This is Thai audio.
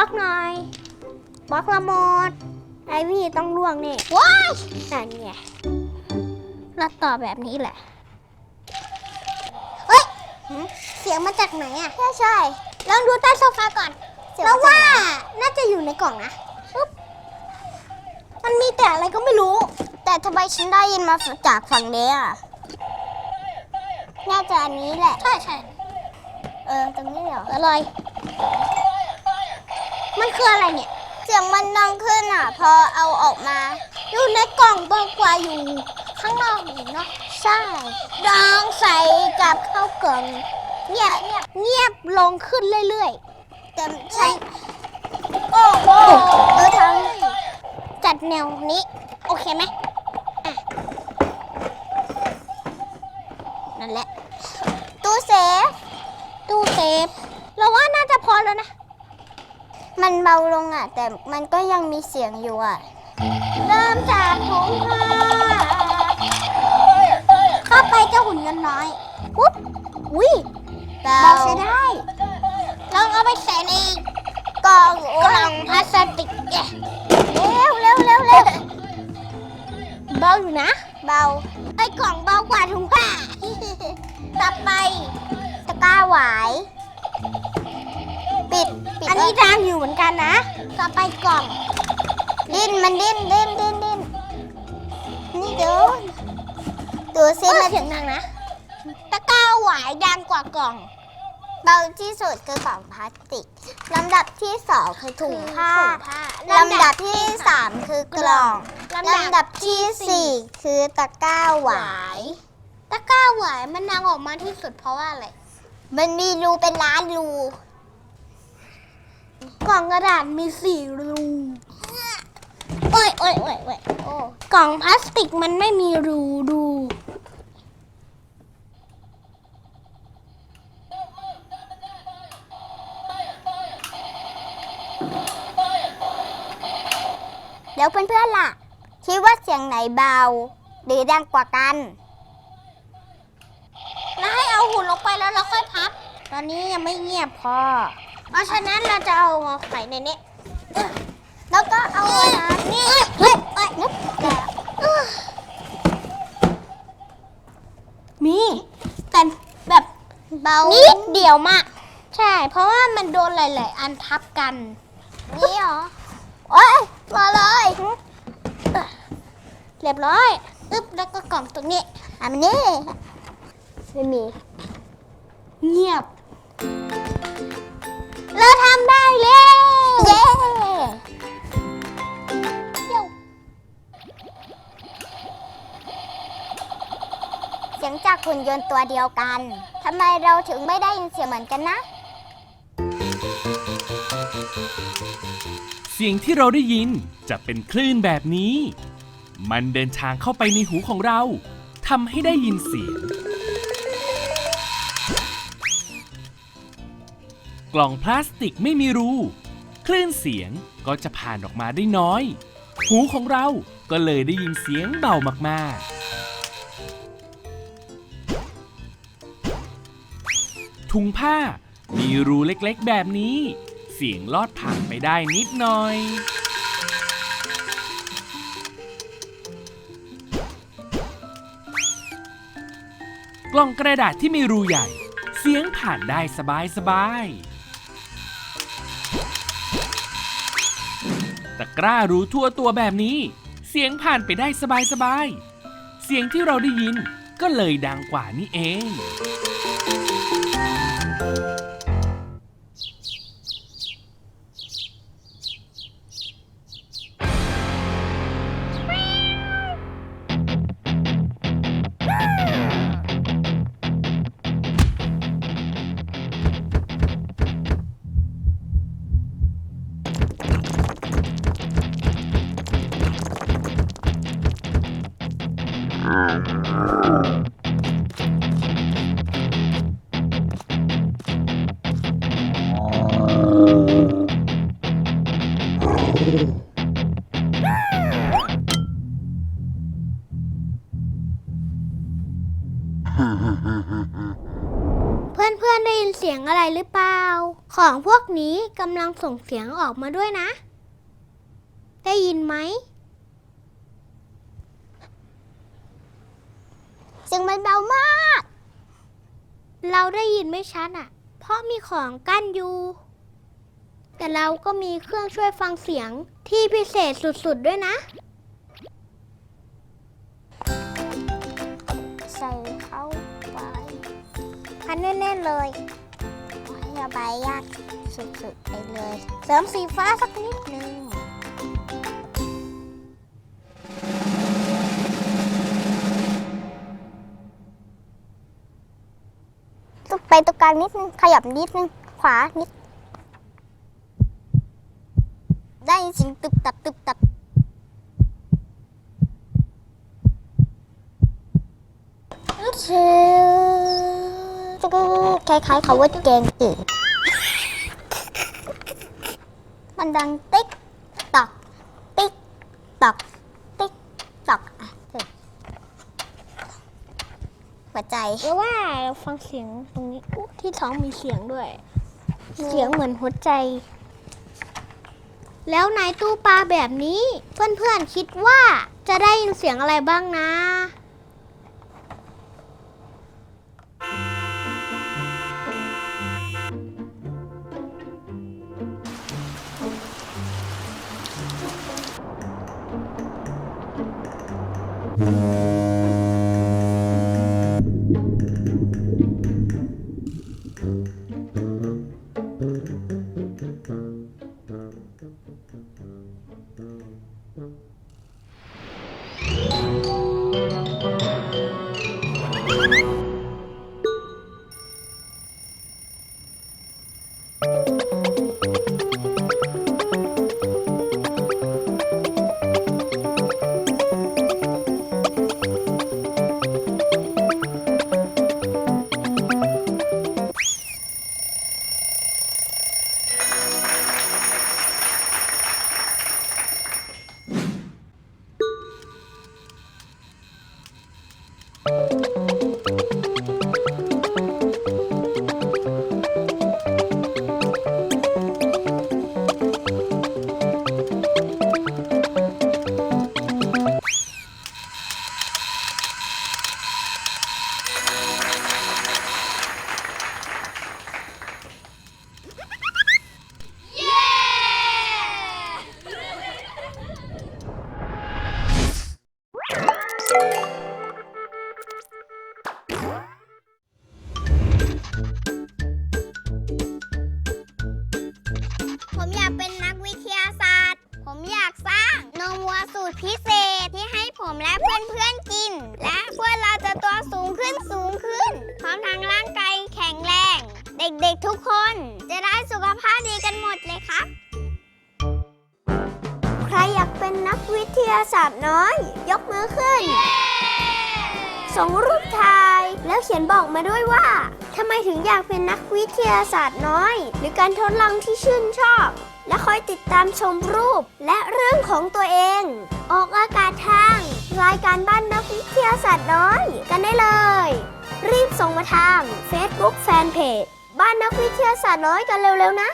ล็อกหน่อยบล็อกละหมด ไอวี่ต้องล่วงนี่ว้ายนั่นไงเราต่อแบบนี้แหละ เฮ้ยหืมเสียงมาจากไหนอะ ใช่ใช่ลองดูใต้โซฟาก่อนแล้วว่าน่าจะอยู่ในกล่องนะปุ๊บมันมีแต่อะไรก็ไม่รู้ แต่ทำไมฉันได้ยินมาจากฝั่งนี้อะ น่าจะอันนี้แหละ ใช่ใช่เออ ตรงนี้เหรออะไร มันคืออะไรเนี่ย เสียงมันดังขึ้นอะ พอเอาออกมา อยู่ในกล่องเบากว่าอยู่ ข้างนอกอีกเนาะใช่ลองใส่กับข้ากล่องเงียบเงียบเงียบลงขึ้นเรื่อยๆแต่ใช่โอ้โหเออทำจัดแนวนี้ โอเคไหมอะนั่นแหละตู้เซฟตู้เซฟเราว่าน่าจะพอแล้วนะ มันเบาลงอะ แต่มันก็ยังมีเสียงอยู่อะ เริ่มจากถุงผ้าเข้าไปเจ้าหุ่นเงินน้อยปุ๊บอุ้ยเบาใช้ได้ลองเอาไปใส่ในกล่องกล่องพลาสติกเนี่ยเร็วเร็วเร็วเร็วเบาอยู่นะ เบาไอ้กล่องเบากว่าถุงผ้าต่อไปตะกร้าหวาย ปิดปิดอันนี้ดังอยู่เหมือนกันนะ ต่อไปกล่อง ดิ้นมันดิ้นดิ้นดิ้นดิ้นนี่ดูดูซิมันเสียงดังนะ ตะกร้าหวายดังกว่ากล่อง เบาที่สุดคือกล่องพลาสติก ลำดับที่สองคือถุงผ้า ลำดับที่สามคือกล่อง ลำดับที่สี่คือตะกร้าหวาย ตะกร้าหวายมันดังออกมาที่สุดเพราะว่าอะไร มันมีรูเป็นล้านรู กล่องกระดาษมีสี่รูโอ้ยโอ้ยโอ้ยโอ้ยโอ้กล่องพลาสติกมันไม่มีรูดูแล้วเพื่อนๆล่ะ คิดว่าเสียงไหนเบาหรือดังกว่ากัน แล้วให้เอาหุ่นลงไปแล้วเราค่อยพับ ตอนนี้ยังไม่เงียบพอ เพราะฉะนั้นเราจะเอามาใส่ในนี้แล้วก็เอาน้ำนี่เฮ้ยเอ้ยนึกมีแต่แบบเบานิดเดียวมาก ใช่ เพราะว่ามันโดนหลาย ๆ อันทับกัน นี่เหรอโอ้ยมาเลย เรียบร้อยอึ๊บแล้วก็กล่องตรงนี้อันนี้ไม่มี เงียบ เราทำได้แล้ว เย้เดี๋ยวเสียงจากหุ่นยนต์ตัวเดียวกัน ทำไมเราถึงไม่ได้ยินเสียงเหมือนกันนะ เสียงที่เราได้ยินจะเป็นคลื่นแบบนี้ มันเดินทางเข้าไปในหูของเราทำให้ได้ยินเสียง กล่องพลาสติกไม่มีรู คลื่นเสียงก็จะผ่านออกมาได้น้อย หูของเราก็เลยได้ยินเสียงเบามากๆ ถุงผ้ามีรูเล็กๆ แบบนี้ เสียงลอดผ่านไปได้นิดหน่อย กล่องกระดาษที่มีรูใหญ่ เสียงผ่านได้สบายส ตะกร้ารูทั่วตัวแบบนี้ เสียงผ่านไปได้สบายสบายๆ เสียงที่เราได้ยินก็เลยดังกว่านี่เอง ของพวกนี้กำลังส่งเสียงออกมาด้วยนะ ได้ยินไหม เสียงมันเบามาก เราได้ยินไม่ชัดอะ เพราะมีของกั้นอยู่ แต่เราก็มีเครื่องช่วยฟังเสียงที่พิเศษสุดๆด้วยนะ ใส่เข้าไปพันแน่นๆเลยให้ระ บายยากสุดๆไปเลย เสริมสีฟ้าสักนิดนึงต้องไปตรงกลางนิดนึง ขยับนิดนึง ขวานิด ได้ยินเสียงตึบตับตึบตับคล้ายๆคำว่าแกงจืด มันดังติ๊กตอกติ๊กตอกติ๊กตอกอะเสร็จหัวใจ หรือว่าเราฟังเสียงตรงนี้อุ๊ยที่ท้องมีเสียงด้วยเสียงเหมือนหัวใจ แล้วในตู้ปลาแบบนี้ เพื่อนๆคิดว่าจะได้ยินเสียงอะไรบ้างนะ ผ กิน และเพื่อนเราจะตัวสูงขึ้นสูงขึ้น พร้อมทั้งร่างกายแข็งแรง เด็กๆทุกคน จะได้สุขภาพดีกันหมดเลยครับ ใครอยากเป็นนักวิทยาศาสตร์น้อย ยกมือขึ้น ส่งรูปถ่าย แล้วเขียนบอกมาด้วยว่าทำไมถึงอยากเป็นนักวิทยาศาสตร์น้อย หรือการทดลองที่ชื่นชอบ และคอยติดตามชมรูป และเรื่องของตัวเอง ออกอากาศทาง รายการบ้านนักวิทยาศาสตร์น้อย กันได้เลย รีบส่งมาทาง Facebook Fanpage บ้านนักวิทยาศาสตร์น้อยกันเร็วๆนะ